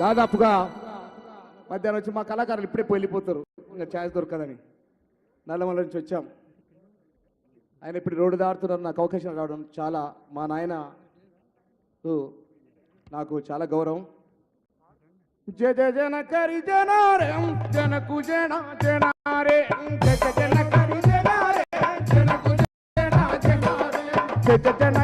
దాదాపుగా మధ్యాహ్నం వచ్చి మా కళాకారులు ఇప్పుడే వెళ్ళిపోతారు. ఇంకా ఛాన్స్ దొరకదని. నల్లమల నుంచి వచ్చాం. ఆయన ఇప్పుడు రోడ్డు దాడుతున్నారు నాకు అవకాశం రావడం చాలా మా నాయన నాకు చాలా గౌరవం. జయ జయ జన కరి జనారే జనకు జన జనారే జయ జయ జన కరి జనారే జనకు జన జనారే జయ జన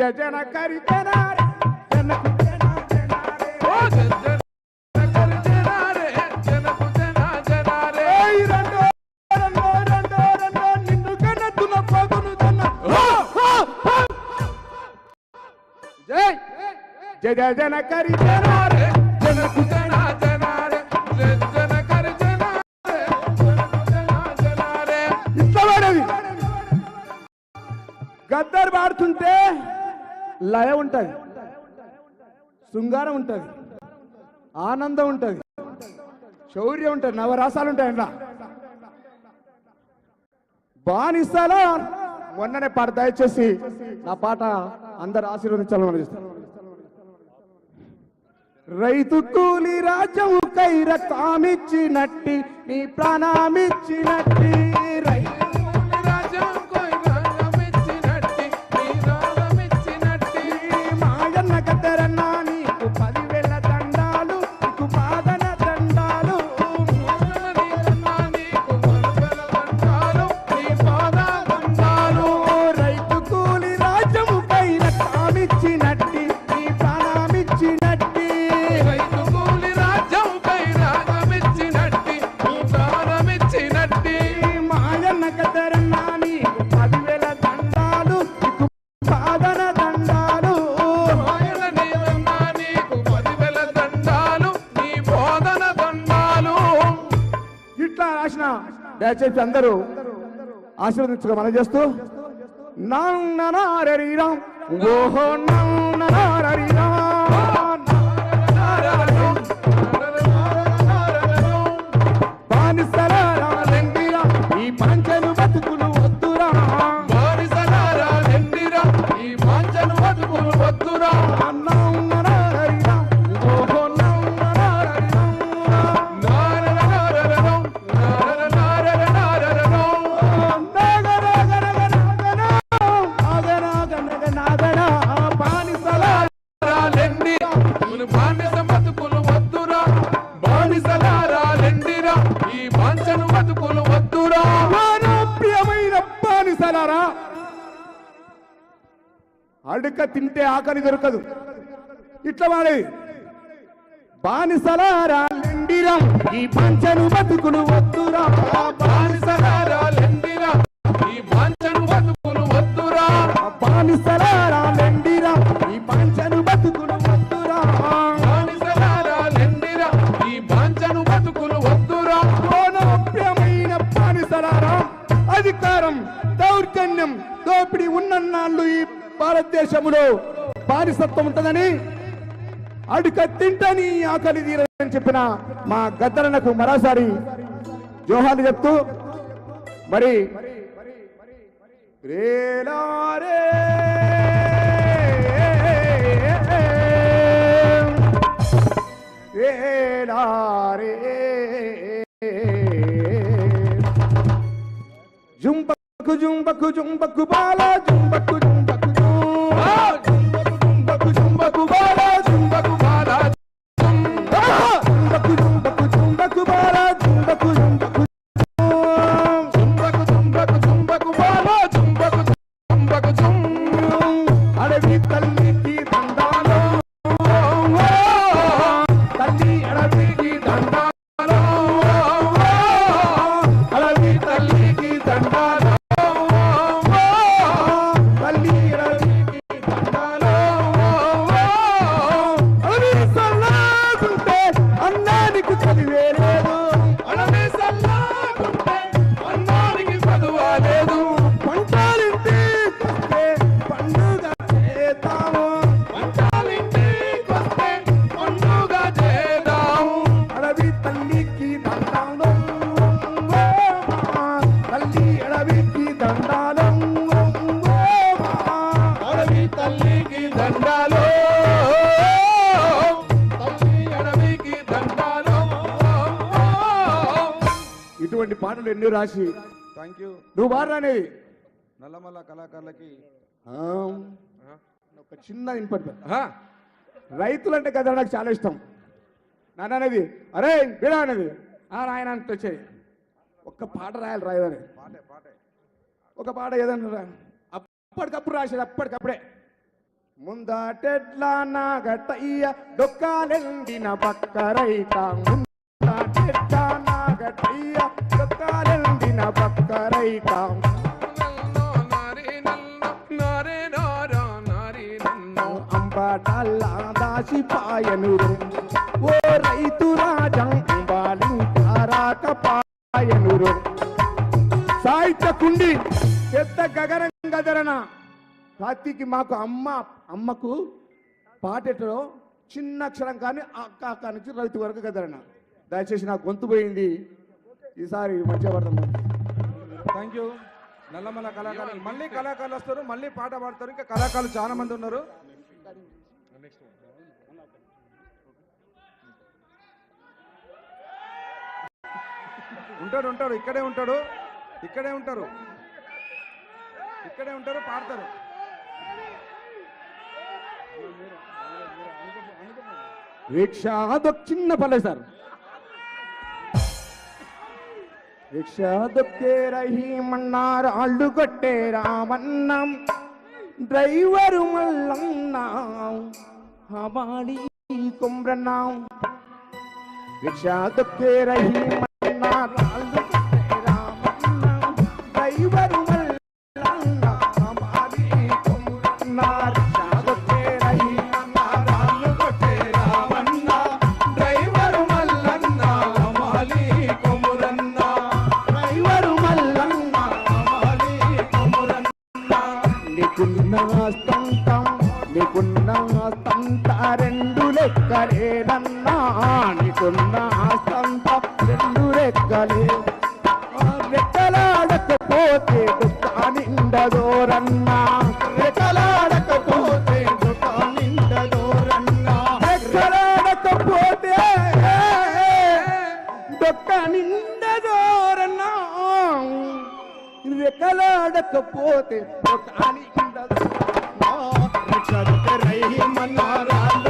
జన కరి జనారే జనకు జన జనారే ఓ జన జన కరి జనారే జనకు జన జనారే లయ ఉంటుంది శృంగారం ఉంటుంది ఆనందం ఉంటుంది శౌర్యం ఉంటుంది. నవరాసాలు ఉంటాయి అట్లా. మొన్ననే పాట దయచేసి నా పాట అందరు ఆశీర్వదించాలని మనం రైతు కూలి రాజము కైర రక్తామిచ్చినట్టి నీ ప్రాణమిచ్చినట్టి రైతు దయచేసి అందరూ ఆశీర్వదించగా మనం చేస్తూ నన్ననారరీరం ఓహో నన్ననారరీరం అడుక తింటే ఆకలి దొరకదు. ఇట్లా మరి? బానిసలారా లెండిరం. ఈ పంచను బతుకులు వద్దురా. బానిసలారా లెండిరా. ఈ బాంచను బతుకులు వద్దురా. బానిసలారా భారతదేశంలో బానిసత్వం ఉంటుందని అడుక తింటని ఆకలి తీరని చెప్పిన మా గద్దరనకు మరోసారి జోహాలు చెప్తూ మరి రేలారే జుంబకు జుంబకు జుంబకు బాల జుంబకు జుంబ దండాలు అడవి తల్లికి దండాలు తల్లి అడవికి దండాలు ఇటువంటి పాటలు ఎన్ని రాసి? థ్యాంక్ యూ నువ్వు బాగానే నల్లమల్ల కళాకారులకి ఒక చిన్న ఇన్పర్టెంట్ రైతులు అంటే కదా నాకు చాలా ఇష్టం. నాన్న అనేది అరే బిడా అనేది. ఆ రాయన ఒక్క పాట రాయాలి రాయదని పాటే పాటే. ఒక పాట ఏదన్నా రా. అప్పటికప్పుడు రాసేది అప్పటికప్పుడే ముందాటెడ్లా నాగటయ్య డొక్కాలెండిన పక్క రైత ముందాటెడ్లా నాగటయ్య డొక్కాలెండిన పక్క రైత నల్లో నారి నల్లో నారి నారా నారి నల్లో. అంబాటల్లా దాసిపాయను ఓ రైతు రాజం అంబాలింకారాక పాయను సాహిత్య కుండి పెద్ద గగనం గదరన కార్తీకి మాకు అమ్మ అమ్మకు పాటలో చిన్న అక్షరం కానీ అక్క అక్క నుంచి రైతు వరకు గదరణ దయచేసి నాకు గొంతు పోయింది. ఈసారి మంచిగా పడతాం థ్యాంక్ యూ నల్లమల్ల కళాకారులు. మళ్ళీ కళాకారులు వస్తారు మళ్ళీ పాట పాడతారు. ఇంకా కళాకారులు చాలా మంది ఉన్నారు. ఉంటాడు ఉంటాడు. ఇక్కడే ఉంటాడు. ఇక్కడే ఉంటారు. ఇక్కడే ఉంటారు పాడతారు. రిక్షా అదొక చిన్న పల్లె సార్. రిక్షా దొక్కే రహీమన్నారు అల్లు కొట్టే రామన్నం. డ్రైవరు మల్లన్నా హమాలి కుమ్రన్నాం. రిక్షా దొక్కే రహీమన్నారు అల్లు రెక్కలాడకపోతే దొక్క నిండదోరన్నా రక్షకు రహీమన్నారాళ్ళు కొట్టే